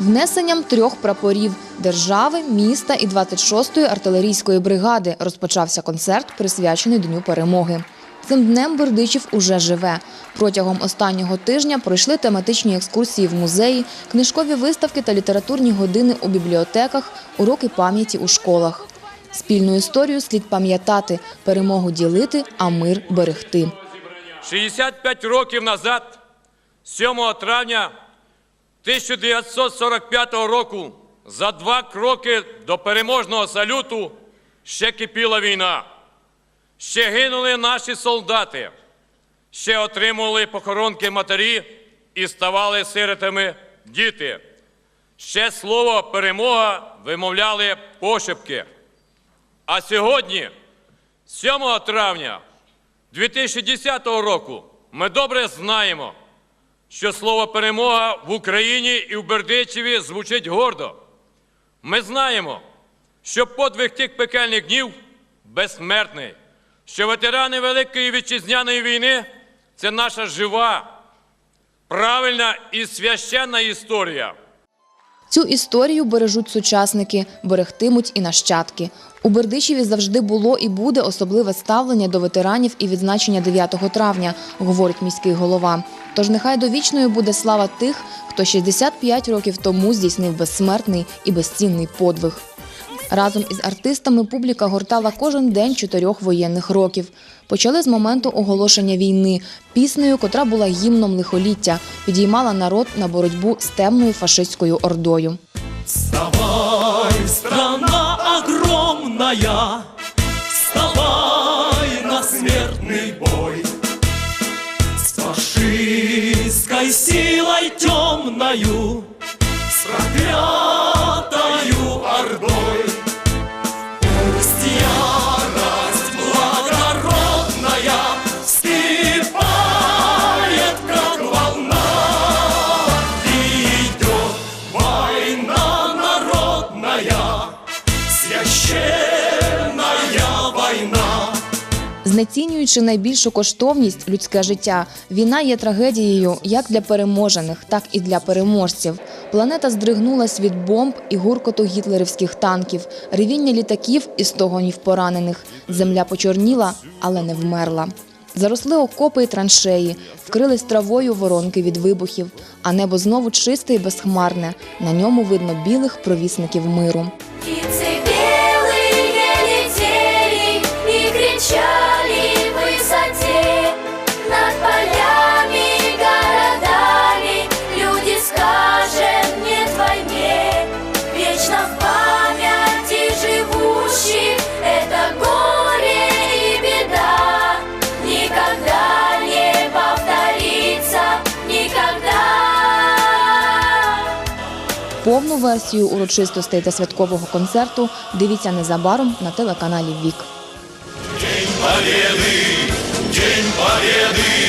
Внесенням трьох прапорів держави, міста і 26-ї артилерійської бригади розпочався концерт, присвячений Дню перемоги. Цим днем Бердичів уже живе. Протягом останнього тижня пройшли тематичні екскурсії в музеї, книжкові виставки та літературні години у бібліотеках, уроки пам'яті у школах. Спільну історію слід пам'ятати, перемогу ділити, а мир берегти. 65 років назад, 7 травня 1945 року, за два кроки до переможного салюту, ще кипіла війна. Ще гинули наші солдати, ще отримували похоронки матері і ставали сиротами діти. Ще слово перемога вимовляли пошепки. А сьогодні, 7 травня 2010 року, ми добре знаємо, що слово перемога в Україні і в Бердичеві звучить гордо. Ми знаємо, що подвиг тих пекельних днів безсмертний, що ветерани Великої вітчизняної війни це наша жива, правильна і священна історія. Цю історію бережуть сучасники, берегтимуть і нащадки. У Бердичеві завжди було і буде особливе ставлення до ветеранів і відзначення 9 травня, говорить міський голова. Тож нехай довічною буде слава тих, хто 65 років тому здійснив безсмертний і безцінний подвиг. Разом із артистами публіка гортала кожен день чотирьох воєнних років. Почали з моменту оголошення війни піснею, котра була гімном лихоліття, підіймала народ на боротьбу з темною фашистською ордою. Вставай, страна огромная, вставай на смертный бой. С фашистской силой темною, Знецінюючи найбільшу коштовність людське життя, війна є трагедією як для переможених, так і для переможців. Планета здригнулась від бомб і гуркоту гітлерівських танків, ревіння літаків і стогонів поранених. Земля почорніла, але не вмерла. Заросли окопи і траншеї, вкрились травою воронки від вибухів, а небо знову чисте і безхмарне. На ньому видно білих провісників миру. Повну версію урочистостей та святкового концерту дивіться незабаром на телеканалі Вік. День Победы, День Победы, День Победы.